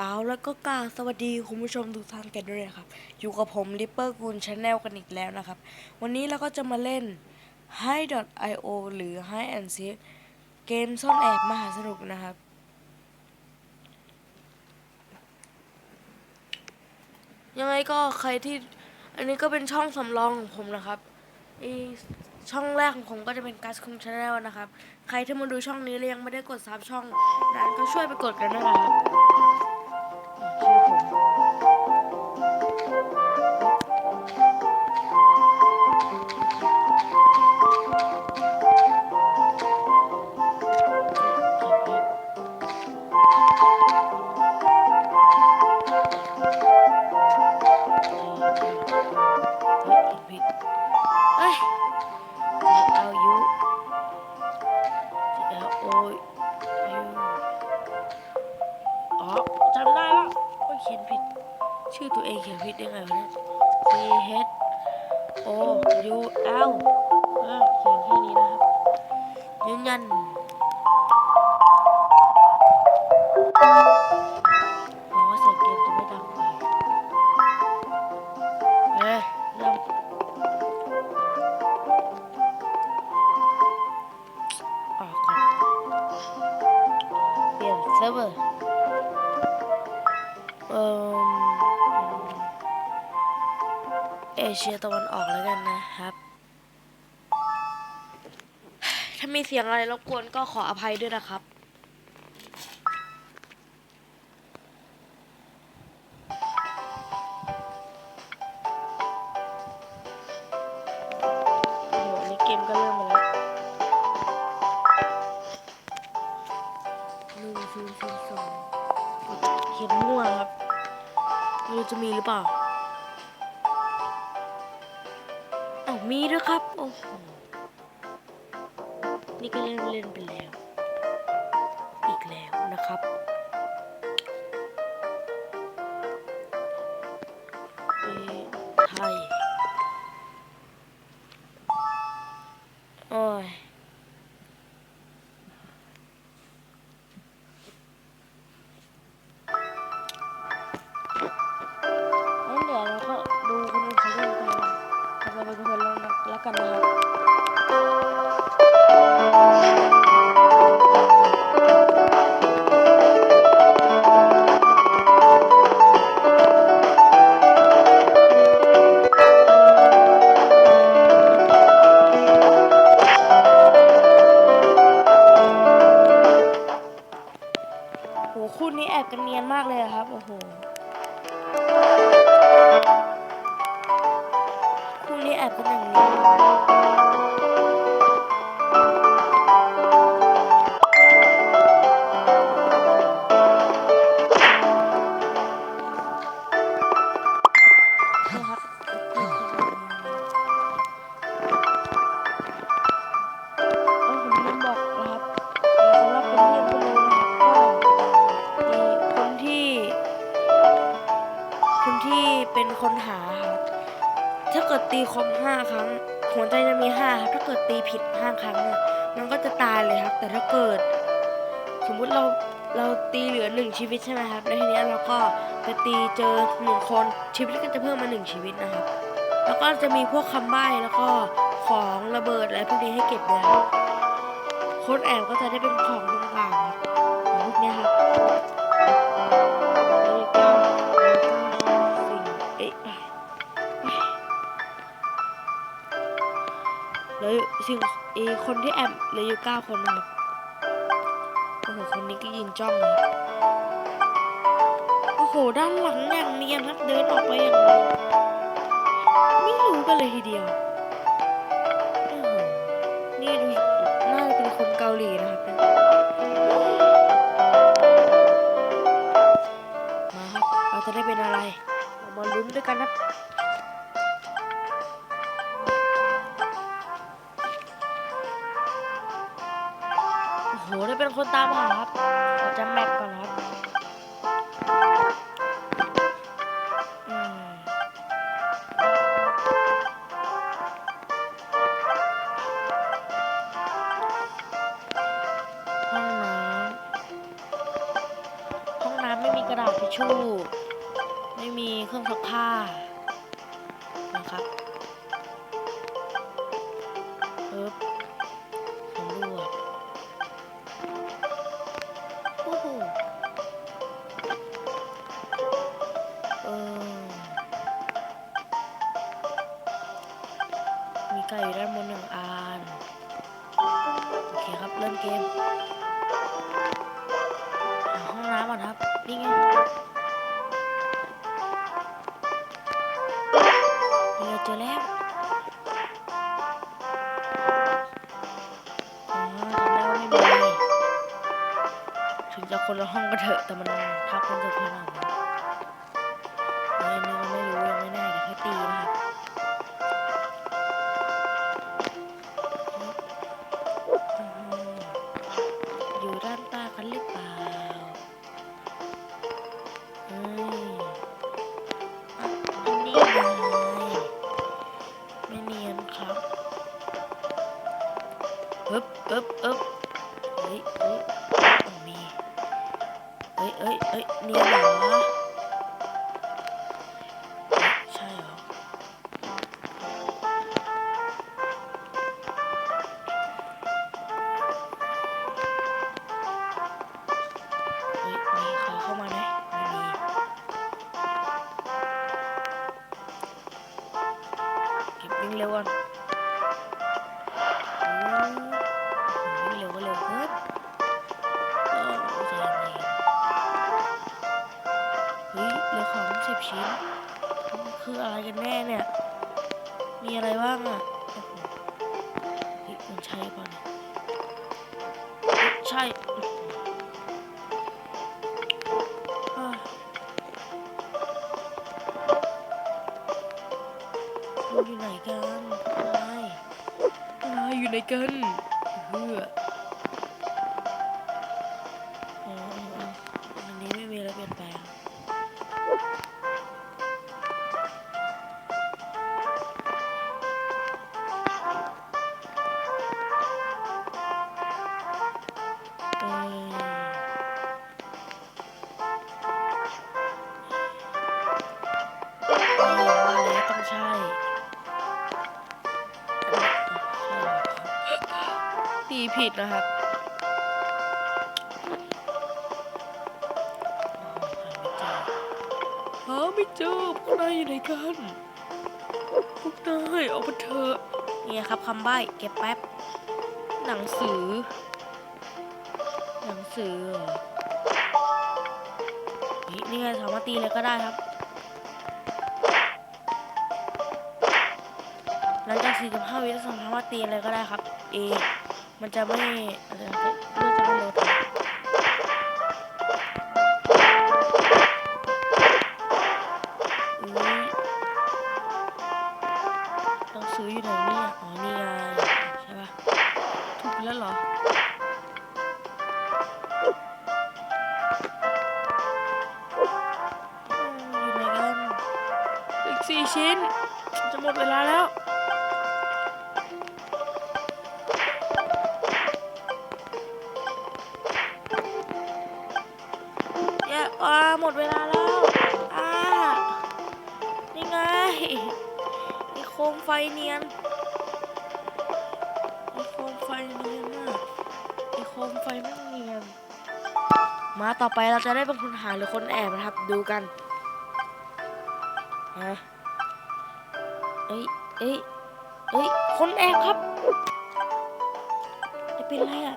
เอาแล้วก็กล่าวสวัสดีคุณผู้ชมทุกท่านกันด้วยนะครับ อยู่กับผมริปเปอร์กูลชาแนลกันอีกแล้วนะครับ วันนี้เราก็จะมาเล่น Hi.io หรือ Hi and Seek เกมซ่อนแอบมหาสนุกนะครับ ยังไงก็ใครที่อันนี้ก็เป็นช่องสำรองของผมนะครับไอช่องแรกของผมก็จะเป็นกัสคุมชาแนลนะครับ ใครที่มาดูช่องนี้แล้วยังไม่ได้กดซับช่องนั้นก็ช่วยไปกดกันด้วยนะครับ L O U อ๋อจำได้แล้วเขียนผิด ชื่อตัวเองเขียนผิดได้ไงวะเนี่ย C H O U L เออเขียนแค่นี้นะครับยืนยัน เปลี่ยนเซิร์ฟเวอร์เอ่อเอเชียตะวันออกแล้วกันนะครับ ถ้ามีเสียงอะไรรบกวนก็ขออภัยด้วยนะครับโอ้โหนี่เกมก็เริ่มมาแล้ว จะมีหรือเปล่าเอามีด้วยครับ โอ้โห นี่ก็เล่นเล่นไปแล้ว อีกแล้วนะครับเอ่อไทย โอ้ย ชีวิตใช่ไหมครับ แล้วทีเนี้ยเราก็ไปตีเจอหนึ่งคนชีวิตก็จะเพิ่มมาหนึ่งชีวิตนะครับ แล้วก็จะมีพวกคำใบ้แล้วก็ของระเบิดอะไรพวกนี้ให้เก็บเลยครับคนแอบก็จะได้เป็นของต่างๆครับของพวกเนี้ยครับเลขเก้าเลขเก้าสี่เอ๊ะแล้วสิ่งเอคนที่แอบเลืออยู่เก้าคนนะครับโอ้โหคนนี้ก็ยืนจ้องเลย โหด้านหลังอย่างเนียนครับเดินออกไปอย่างไรไม่รู้กันเลยทีเดียวนี่ดูน่าจะเป็นคนเกาหลีนะครับมาครับเราจะได้เป็นอะไรเรามาลุ้นด้วยกันครับโหได้เป็นคนตามหาครับขอจำแมปก่อนครับ คนละห้องก็เถอะแต่มันทับกันจะขนาดนั้นเฮ้ยอันนี่เราไม่รู้ยังไม่แน่เดี๋ยวค่อยตีนะครับอยู่ด้านใต้กันหรือเปล่าอะอันนี้ไงไม่เนียนครับปึ๊บปึ๊บปึ๊บเฮ้ยเฮ้ย เฮ้ยเฮ้ยเฮ้ยเนียนเหรอเฮ้ยใช่เหรอเฮ้ยมีใครเข้ามาไหมไม่มีเก็บวิ่งเร็วก่อน ชิ้น คืออะไรกันแน่เนี่ย มีอะไรบ้างอะโอ้โหเฮ้ยมันใช่ป่ะเนี่ยใช่อยู่ไหนกันนายนายอยู่ไหนกันเพื่อ ผิดนะครับหาไม่เจอพวกนายอยู่ไหนกันพวกนายออกมาเถอะเนี่ยครับคำใบ้เก็บแป๊บ หนังสือ หนังสือเหรอนี่นี่ไงสามารถตีเลยก็ได้ครับหลังจาก45วิสามารถตีอะไรก็ได้ครับ A มันจะไม่อะไรนะเลือดจะไม่ลดอุ้ยหนังสืออยู่ไหนเนี่ย อ๋อ นี่ไง ใช่ปะถูกแล้วเหรออยู่ไหนกันอีกสี่ชิ้น จะหมดเวลาแล้ว เนียนมีโคมไฟเนียนมากมีโคมไฟไม่เนียน มาต่อไปเราจะได้เป็นคนหาหรือคนแอบนะครับ ดูกันฮะเอ้ยเอ้ยเอ้ยคนแอบครับจะเป็นไรอะ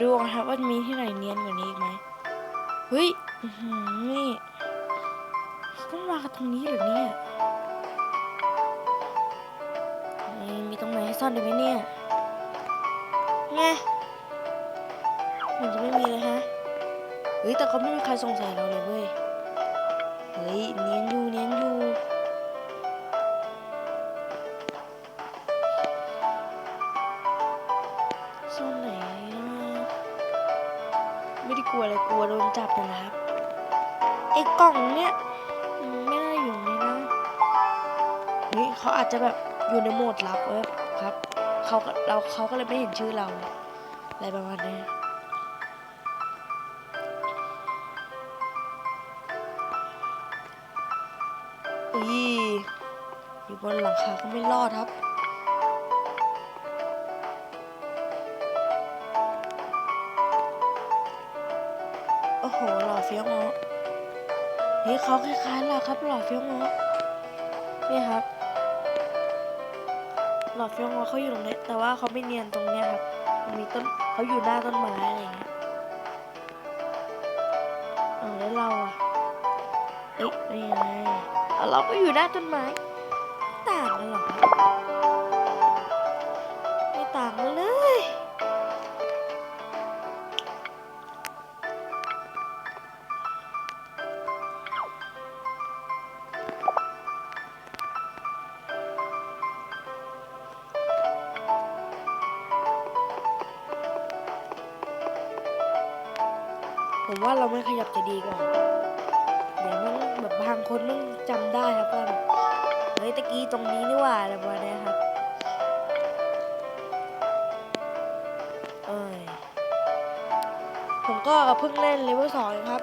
ดูครับว่ามีที่ไหนเนียนกว่านี้อีกไหมเฮ้ยนี่ต้องมาตรงนี้หรือเนี่ยมีตรงไหนให้ซ่อนได้ไหมเนี่ยไงมันจะไม่มีเลยฮะเฮ้ยแต่ก็ไม่มีใครสงสัยเราเลยเว้ยเฮ้ยเนียนอยู่เนียนอยู่ เลยกลัวโดนจับนะนะครับไอ้กล่องเนี้ยไม่น่าอยู่ในนี้นะเฮ้ยเขาอาจจะแบบอยู่ในโหมดลับเว้ยครับเขาเราเขาก็เลยไม่เห็นชื่อเราอะไรประมาณนี้อุ้ยอยู่บนหลังคาก็ไม่รอดครับ เฟี้ยวงอเฮ้ยเขาคล้ายๆเราครับหล่อเฟี้ยวงอนี่ครับ หล่อเฟี้ยวงอเขาอยู่ตรงนี้แต่ว่าเขาไม่เนียนตรงเนี้ยครับมันมีต้นเขาอยู่หน้าต้นไม้อะไรอย่างเงี้ยเออแล้วเราอะเอ้ยนี่ไงอะเราก็อยู่หน้าต้นไม้ต่างกันหรอครับไม่ต่างกันเลย ผมว่าเราไม่ขยับจะดีกว่าเดี๋ยวมันแบบบางคนมันจำได้ครับว่าแบบเฮ้ยตะกี้ตรงนี้นี่ว่าอะไรประมาณเนี้ยครับเอ้ยผมก็เพิ่งเล่นเลเวลสองครับ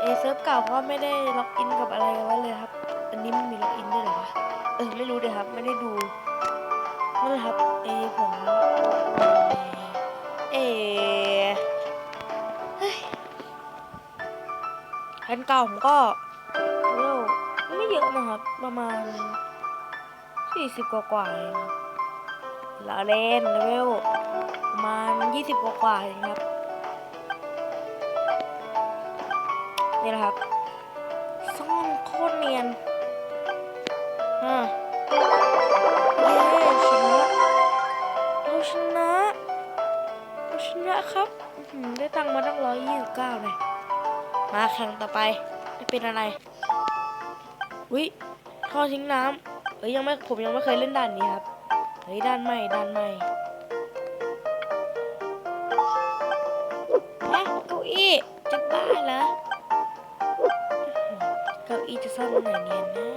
เอเซิร์ฟเก่าก็ไม่ได้ล็อกอินกับอะไรกันไว้เลยครับ อันนี้มันมีล็อกอินด้วยเหรอวะเออไม่รู้เลยครับ ไม่ได้ดูนั่นแหละครับ เอผมเอ คันเก่าผมก็เลเวลไม่เยอะนะครับ ประมาณสี่สิบกว่ากว่าเองครับเราเลนเลเวลประมาณยี่สิบกว่ากว่าเองครับนี่นะครับซ่อนโคตรเนียนอะเย้ชนะเราชนะเราชนะครับได้ตังค์มาตั้งร้อยยี่สิบเก้าเลย มาแข่งต่อไปจะเป็นอะไรวิท่อทิ้งน้ำเอ้ยยังไม่ผมยังไม่เคยเล่นด่านนี้ครับเฮ้ยด่านใหม่ด่านใหม่ฮะเก้าอี้จะบ้าเหรอเก้าอี้จะซ่อนตรงไหนเนียนนะ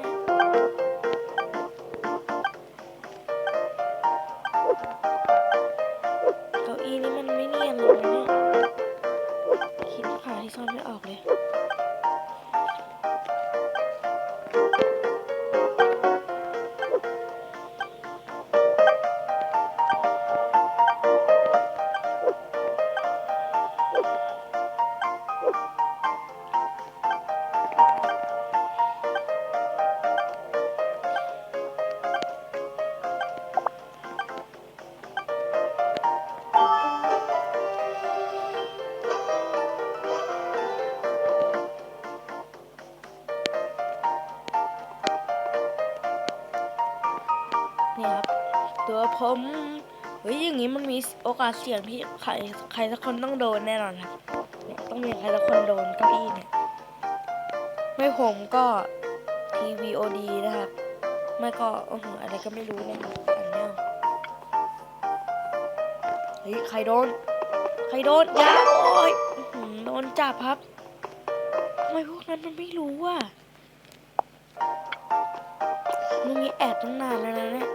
โอกาสเสี่ยงที่ใครใครสักคนต้องโดนแน่นอนครับเนี่ยต้องมีใครสักคนโดนเก้าอี้เนี่ยไม่ผมก็ทีวีโอดีนะครับ ไม่ก็โอ้โหอะไรก็ไม่รู้เนี่ยอันเนี้ยเฮ้ยใครโดน ใครโดนยาโอ้ยโดนจับครับทำไมพวกนั้นมันไม่รู้อะมันมีแอบตั้งนานแล้วนะเนี่ย